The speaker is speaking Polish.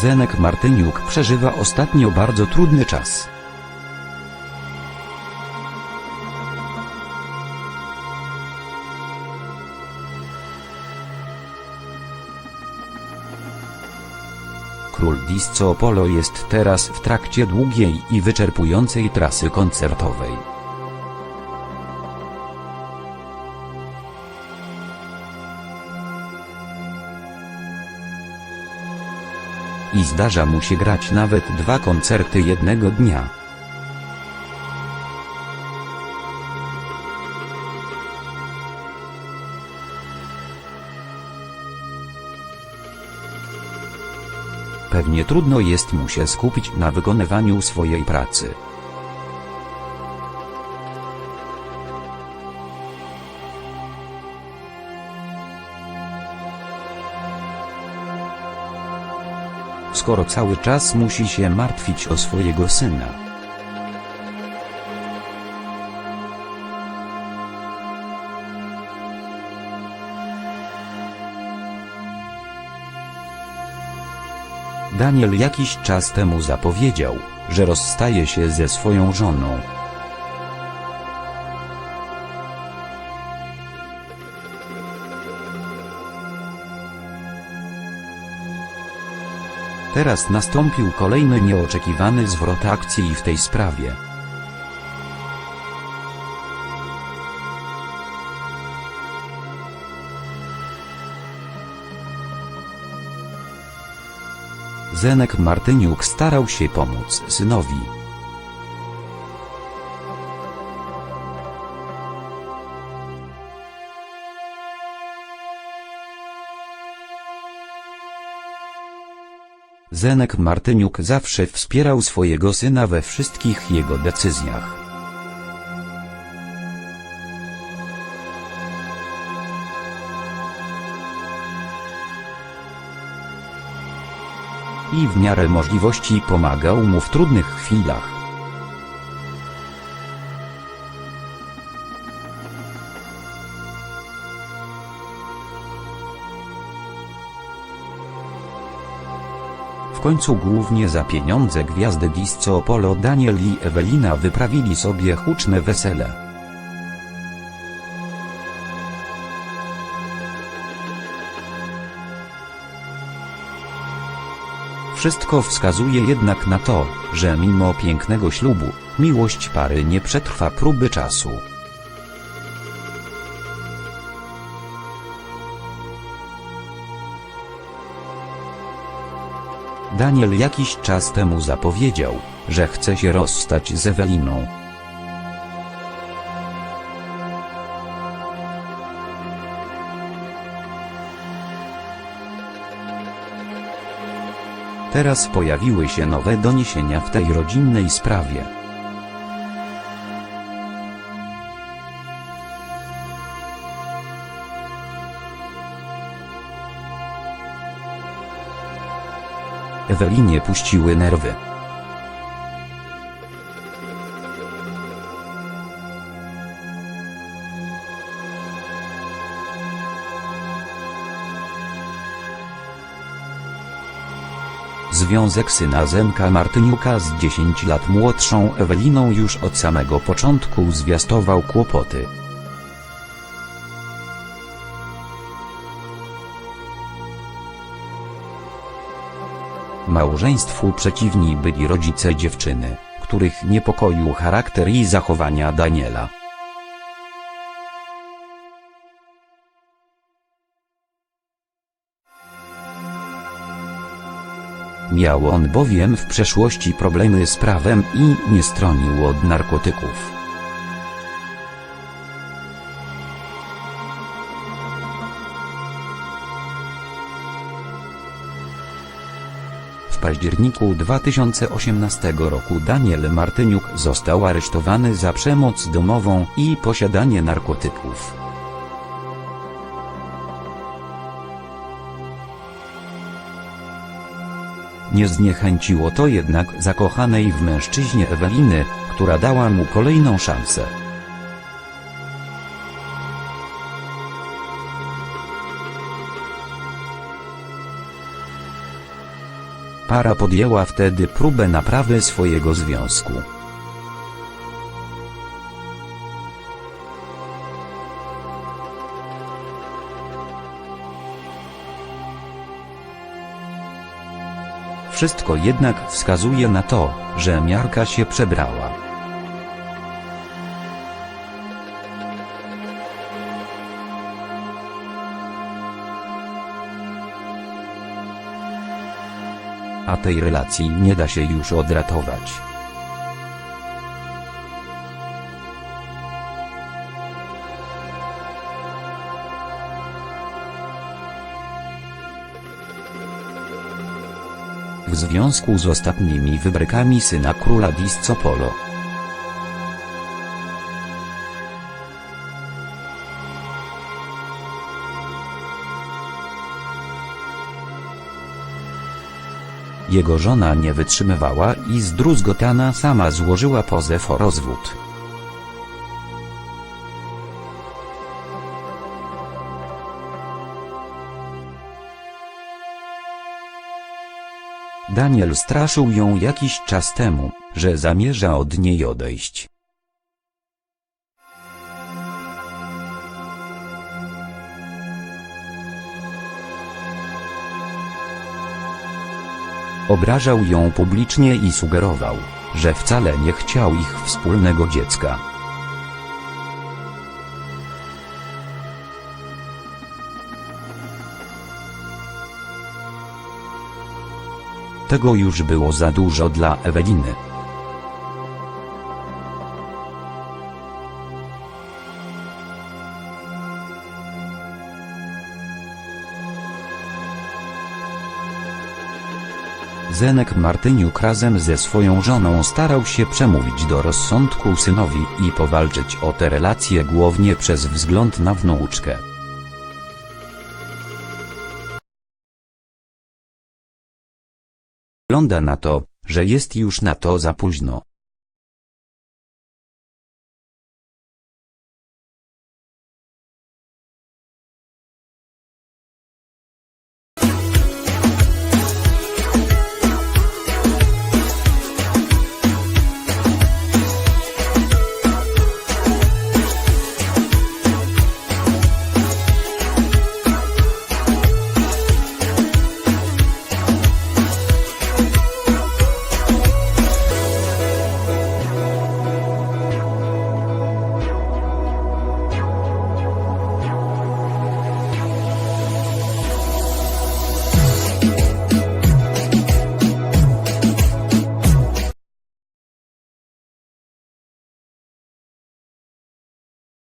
Zenek Martyniuk przeżywa ostatnio bardzo trudny czas. Król Disco Polo jest teraz w trakcie długiej i wyczerpującej trasy koncertowej. I zdarza mu się grać nawet dwa koncerty jednego dnia. Pewnie trudno jest mu się skupić na wykonywaniu swojej pracy. Skoro cały czas musi się martwić o swojego syna. Daniel jakiś czas temu zapowiedział, że rozstaje się ze swoją żoną. Teraz nastąpił kolejny nieoczekiwany zwrot akcji w tej sprawie. Zenek Martyniuk starał się pomóc synowi. Zenek Martyniuk zawsze wspierał swojego syna we wszystkich jego decyzjach. I w miarę możliwości pomagał mu w trudnych chwilach. W końcu głównie za pieniądze gwiazdy Disco Polo Daniel i Ewelina wyprawili sobie huczne wesele. Wszystko wskazuje jednak na to, że mimo pięknego ślubu, miłość pary nie przetrwa próby czasu. Daniel jakiś czas temu zapowiedział, że chce się rozstać z Eweliną. Teraz pojawiły się nowe doniesienia w tej rodzinnej sprawie. Ewelinie puściły nerwy. Związek syna Zenka Martyniuka z 10 lat młodszą Eweliną już od samego początku zwiastował kłopoty. Małżeństwu przeciwni byli rodzice dziewczyny, których niepokoił charakter i zachowania Daniela. Miał on bowiem w przeszłości problemy z prawem i nie stronił od narkotyków. Październiku 2018 roku Daniel Martyniuk został aresztowany za przemoc domową i posiadanie narkotyków. Nie zniechęciło to jednak zakochanej w mężczyźnie Eweliny, która dała mu kolejną szansę. Para podjęła wtedy próbę naprawy swojego związku. Wszystko jednak wskazuje na to, że miarka się przebrała. A tej relacji nie da się już odratować. w związku z ostatnimi wybrekami syna króla Discopolo. Jego żona nie wytrzymywała i zdruzgotana sama złożyła pozew o rozwód. Daniel straszył ją jakiś czas temu, że zamierza od niej odejść. Obrażał ją publicznie i sugerował, że wcale nie chciał ich wspólnego dziecka. Tego już było za dużo dla Eweliny. Zenek Martyniuk razem ze swoją żoną starał się przemówić do rozsądku synowi i powalczyć o te relacje głównie przez wzgląd na wnuczkę. Wygląda na to, że jest już na to za późno.